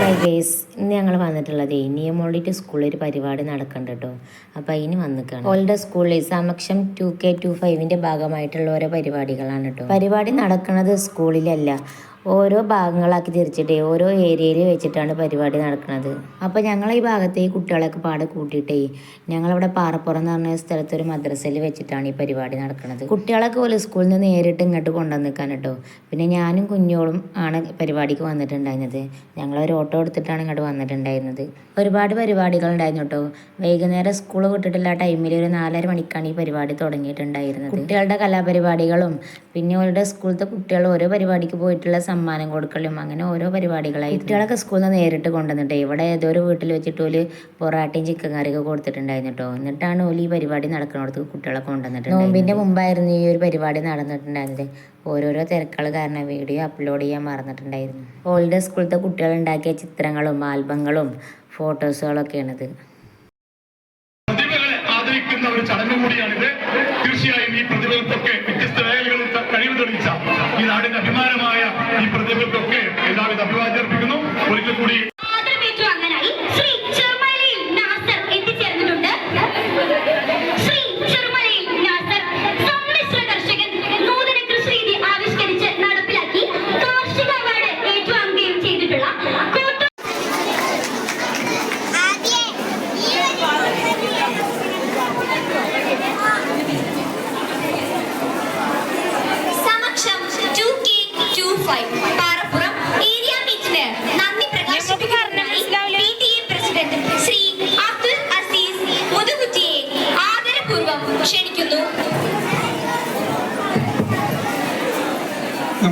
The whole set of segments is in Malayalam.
മൈ ഗേസ് ഇന്ന് ഞങ്ങൾ വന്നിട്ടുള്ളത് നിയമോളിട്ട് സ്കൂളിൽ ഒരു പരിപാടി നടക്കുന്നുണ്ട് കേട്ടോ അപ്പോൾ അതിന് വന്നിക്കാണ്. ഓൾഡ് സ്കൂളിൽ സമക്ഷം ടു കെ ടു ഫൈവിന്റെ ഭാഗമായിട്ടുള്ള ഓരോ പരിപാടികളാണ് കേട്ടോ പരിപാടി നടക്കുന്നത് സ്കൂളിലല്ല. ഓരോ ഭാഗങ്ങളാക്കി തിരിച്ചിട്ടേ ഓരോ ഏരിയയിൽ വെച്ചിട്ടാണ് പരിപാടി നടക്കുന്നത് അപ്പോൾ ഞങ്ങൾ ഈ ഭാഗത്തെ ഈ കുട്ടികളൊക്കെ പാടെ കൂട്ടിയിട്ടേ ഞങ്ങളിവിടെ പാറപ്പുറം എന്ന് പറഞ്ഞ സ്ഥലത്ത് ഒരു മദ്രസയിൽ വെച്ചിട്ടാണ് ഈ പരിപാടി നടക്കുന്നത് കുട്ടികളൊക്കെ പോലെ സ്കൂളിൽ നിന്ന് നേരിട്ട് ഇങ്ങോട്ട് കൊണ്ടുവന്ന് നിൽക്കാൻ കേട്ടോ. പിന്നെ ഞാനും കുഞ്ഞോളും ആണ് പരിപാടിക്ക് വന്നിട്ടുണ്ടായിരുന്നത്. ഞങ്ങൾ ഒരു ഓട്ടോ എടുത്തിട്ടാണ് ഇങ്ങോട്ട് വന്നിട്ടുണ്ടായിരുന്നത്. ഒരുപാട് പരിപാടികൾ ഉണ്ടായിരുന്നു കേട്ടോ. വൈകുന്നേരം സ്കൂൾ വിട്ടിട്ടുള്ള ടൈമിൽ ഒരു നാലര മണിക്കാണ് ഈ പരിപാടി തുടങ്ങിയിട്ടുണ്ടായിരുന്നത്. കുട്ടികളുടെ കലാപരിപാടികളും പിന്നെ അവരുടെ സ്കൂളിലത്തെ കുട്ടികൾ ഓരോ പരിപാടിക്ക് പോയിട്ടുള്ള സമ്മാനം കൊടുക്കലും അങ്ങനെ ഓരോ പരിപാടികളായി. കുട്ടികളൊക്കെ സ്കൂളിൽ നിന്ന് നേരിട്ട് കൊണ്ടുവന്നിട്ട് ഇവിടെ ഏതോ ഒരു വീട്ടിൽ വെച്ചിട്ട് ഓൽ പൊറാട്ടയും ചിക്കൻ കറിയൊക്കെ കൊടുത്തിട്ടുണ്ടായിരുന്നു കേട്ടോ എന്നിട്ടാണ് ഓൽ ഈ പരിപാടി നടക്കുന്നിടത്ത് കുട്ടികളെ കൊണ്ടുവന്നിട്ട് നോമ്പിന്റെ മുമ്പായിരുന്നു ഈ ഒരു പരിപാടി നടന്നിട്ടുണ്ടായിരുന്നത്. ഓരോരോ തിരക്കുകൾ കാരണം വീഡിയോ അപ്ലോഡ് ചെയ്യാൻ മറന്നിട്ടുണ്ടായിരുന്നു. ഓൾഡ് സ്കൂളിലത്തെ കുട്ടികൾ ഉണ്ടാക്കിയ ചിത്രങ്ങളും ആൽബങ്ങളും ഫോട്ടോസുകളൊക്കെയാണിത്. പ്രതിഭകളെ ആദരിക്കുന്ന ഒരു ചടങ്ങ് കൂടിയാണിത്. തീർച്ചയായും ഈ പ്രതിഭകൾക്കൊക്കെ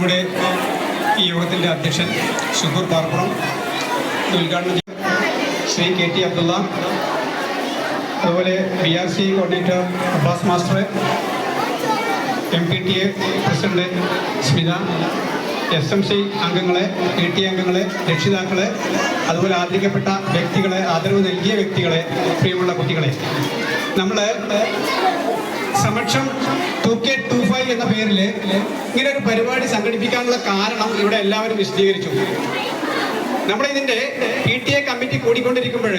നമ്മുടെ ഈ യോഗത്തിന്റെ അധ്യക്ഷൻ ഷുഹൂർ പാർപ്പുറം ഉദ്ഘാടനം ശ്രീ കെ ടി അബ്ദുള്ള അതുപോലെ B R C coordinator Abbas master M P T A president Smitha S M C അംഗങ്ങളെ പി ടി അംഗങ്ങളെ രക്ഷിതാക്കളെ അതുപോലെ ആദരിക്കപ്പെട്ട വ്യക്തികളെ ആദരവ് നൽകിയ വ്യക്തികളെ പ്രിയമുള്ള കുട്ടികളെ. നമ്മൾ സമക്ഷം എന്ന പേരിൽ ഇങ്ങനെ ഒരു പരിപാടി സംഘടിപ്പിക്കാനുള്ള കാരണം ഇവിടെ എല്ലാവരും വിശദീകരിച്ചു. നമ്മുടെ ഇതിന്റെ പി ടി എ കമ്മിറ്റി കൂടിക്കൊണ്ടിരിക്കുമ്പോൾ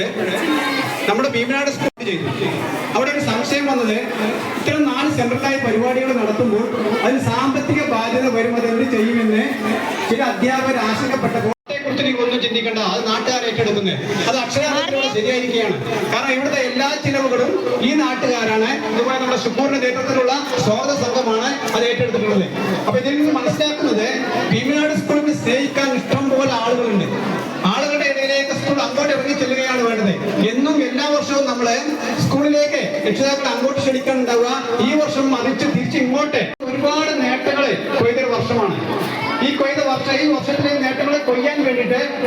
നമ്മുടെ ഭീമനാട് സ്കൂൾ ചെയ്തു. അവിടെ ഒരു സംശയം വന്നത് ഇത്തരം നാല് സെൻട്രലായ പരിപാടികൾ നടത്തുമ്പോൾ അതിന് സാമ്പത്തിക ബാധ്യത വരും അത് എന്ത് ചെയ്യുമെന്ന് ചില അധ്യാപകർ ആശങ്കപ്പെട്ടപ്പോൾ ചിന്തിക്കേണ്ട അത് നാട്ടുകാർ ഏറ്റെടുക്കുന്നത്. അത് അക്ഷരാർത്ഥത്തിലൂടെ ശരിയായിരിക്കുകയാണ്. കാരണം ഇവിടുത്തെ എല്ലാ ചിലവുകളും ഈ നാട്ടുകാരാണ്. ഇതുപോലെ നമ്മുടെ ഷുക്കൂറിന്റെ നേതൃത്വത്തിലുള്ള സ്വാഗത സംഘമാണ് അത് ഏറ്റെടുത്തിട്ടുള്ളത്. അപ്പൊ ഇതിൽ നിന്ന് മനസ്സിലാക്കുന്നത് ഭീമനാട് സ്കൂളിന് സ്നേഹിക്കാൻ ഇഷ്ടം പോലെ ആളുകളുണ്ട്. ആളുകളുടെ ഇടയിലേക്ക് സ്കൂൾ അങ്ങോട്ട് ഇറങ്ങി ചെല്ലുകയാണ് വേണ്ടത്. എന്നും എല്ലാ വർഷവും നമ്മൾ സ്കൂളിലേക്ക് രക്ഷിതാക്കളെ അങ്ങോട്ട് ക്ഷണിക്കാൻ ഉണ്ടാവുക ഈ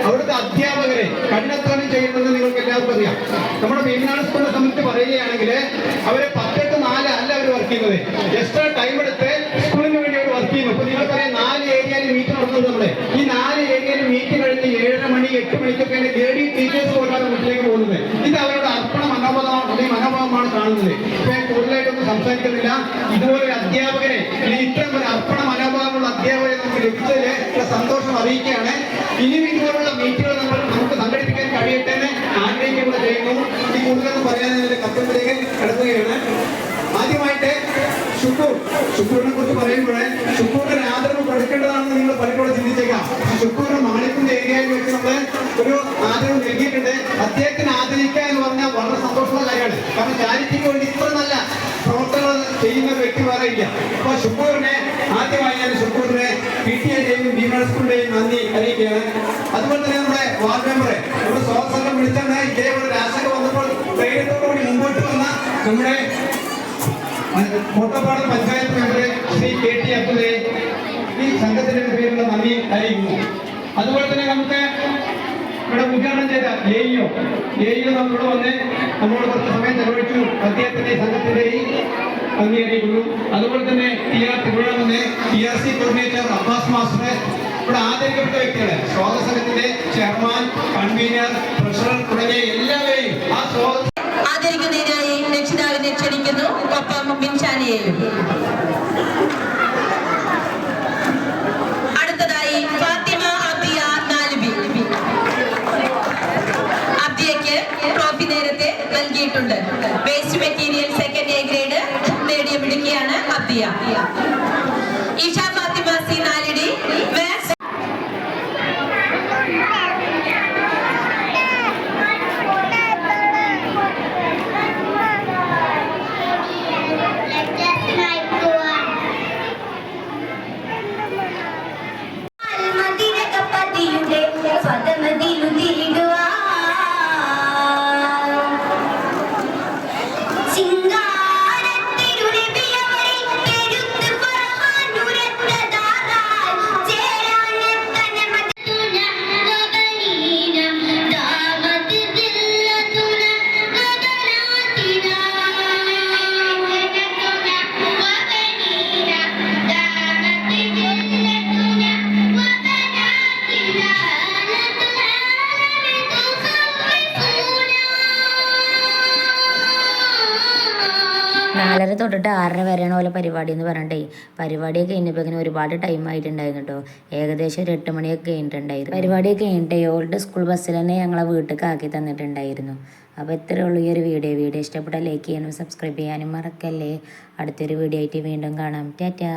അവിടുത്തെ അധ്യാപകരെ കഠിനാധ്വാനം ചെയ്യുന്നത് നിങ്ങൾക്ക് എല്ലാവർക്കും അറിയാം. നമ്മുടെ ഭീമനാട് സ്കൂളിനെ സംബന്ധിച്ച് പറയുകയാണെങ്കിൽ അവരെ പത്തെട്ട് നാല് അല്ല അവർ വർക്ക് ചെയ്യുന്നത്. എക്സ്ട്രാ ടൈം എടുത്ത് സ്കൂളിന് വേണ്ടി അവർ വർക്ക് ചെയ്യുന്നു. ഇപ്പൊ നിങ്ങൾക്കറിയാം നാല് ഏരിയയിൽ മീറ്റ് നടത്തുന്നത് നമ്മൾ. ഈ നാല് ഏരിയയിൽ മീറ്റ് കഴിഞ്ഞ് ഏഴര മണി എട്ട് മണിക്കൊക്കെയാണ് ലേഡി ടീച്ചേഴ്സ് പോലാണ് വീട്ടിലേക്ക് പോകുന്നത്. ഇത് അവരുടെ അർപ്പണ അല്ലെങ്കിൽ മനോഭാവമാണ് കാണുന്നത്. ഇപ്പൊ കൂടുതലായിട്ടൊന്നും സംസാരിക്കുന്നില്ല. ഇതുപോലെ അധ്യാപകരെ ഇത്തരം ഒരു അർപ്പണ മനോഭാവമുള്ള അധ്യാപകരെ നമുക്ക് ലഭിച്ചതിൽ ഉള്ള സന്തോഷം അറിയിക്കുകയാണ്. ഇനിയും ഇതുപോലുള്ള മീറ്റുകൾ നമ്മൾ നമുക്ക് സംഘടിപ്പിക്കാൻ കഴിയട്ടെ എന്ന് ആഗ്രഹിക്കുക ചെയ്യുന്നു. ഈ കൂടുതലൊന്നും പറയാൻ കത്തുകളിലേക്ക് കിടക്കുകയാണ്. ആദ്യമായിട്ട് ഷുക്കൂർ. ഷുക്കൂറിനെ കുറിച്ച് പറയുമ്പോൾ ഷുക്കൂറിന് ആദരവ് കൊടുക്കേണ്ടതാണെന്ന് നിങ്ങൾ പലപ്പോഴും ചിന്തിച്ചേക്കാം. ഷുക്കൂറിന് മാണിക്കുന്ന ഏരിയയിൽ വെച്ച് നമ്മൾ ഒരു ആദരവ് നൽകിയിട്ടുണ്ട്. അദ്ദേഹത്തിന് സ്കൂളിന്റെയും നന്ദി അറിയിക്കുകയാണ്. അതുപോലെ തന്നെ നമ്മുടെ വാർഡ് മെമ്പറെ നമ്മുടെ സംഘം വിളിച്ചാണ് ഇതേപോലെ ആശങ്ക വന്നപ്പോൾ ധൈര്യത്തോടുകൂടി മുമ്പോട്ട് വന്ന നമ്മുടെ കോട്ടപ്പാട് പഞ്ചായത്ത് മെമ്പറെ ശ്രീ കെ ടി അബ്ദുലെ ഈ സംഘത്തിന്റെ പേരിലുള്ള നന്ദി അറിയിക്കുന്നു. അതുപോലെ തന്നെ നമുക്ക് ഇവിടെ ഉദ്ഘാടനം ചെയ്ത എഇഒ എഇഒ നമ്മളിവിടെ വന്ന് നമ്മളോട് കുറച്ച് സമയം ചെലവഴിച്ചു. അദ്ദേഹത്തിന്റെ ഈ സംഘത്തിന്റെയും നന്ദി അറിയിക്കുന്നു. അതുപോലെ തന്നെ T R Thiruvananthapuram T R C coordinator Abbas master ഇവിടെ ആദരിക്കപ്പെട്ട വ്യക്തികളെ സ്വാഗതസംഘത്തിന്റെ ചെയർമാൻ കൺവീനർ പ്രസിഡന്റ് തുടങ്ങിയ എല്ലാവരെയും ആ സ്വാഗത ആദരിക്കുന്നതിനായി രക്ഷിതാവിനെ ക്ഷണിക്കുന്നു ഒപ്പം അടുത്തതായി ഫാത്തിമ അബ്ദിയ നാലുബി. അബ്ദിയയ്ക്ക് waste material second A grade നേടിയ മിടുക്കിയാണ് അബ്ദിയ. ഇഷ ഫാത്തിമ നാലര തൊട്ടിട്ട് ആറര വരെയാണ് പോലെ പരിപാടി എന്ന് പറഞ്ഞിട്ടേ. പരിപാടിയൊക്കെ കഴിഞ്ഞപ്പോൾ ഒരുപാട് ടൈം ആയിട്ടുണ്ടായിരുന്നു കേട്ടോ ഏകദേശം ഒരു എട്ട് മണിയൊക്കെ കഴിഞ്ഞിട്ടുണ്ടായിരുന്നു. പരിപാടിയൊക്കെ കഴിഞ്ഞിട്ടേ ഓൾഡ് സ്കൂൾ ബസ്സിൽ തന്നെ ഞങ്ങളെ വീട്ടിലേക്ക് ആക്കി തന്നിട്ടുണ്ടായിരുന്നു. അപ്പോൾ ഇത്രയേ ഉള്ളൂ ഈ ഒരു വീഡിയോ വീഡിയോ ഇഷ്ടപ്പെട്ടാൽ ലൈക്ക് ചെയ്യാനും സബ്സ്ക്രൈബ് ചെയ്യാനും മറക്കല്ലേ. അടുത്തൊരു വീഡിയോ ആയിട്ട് വീണ്ടും കാണാം. ടാറ്റാ.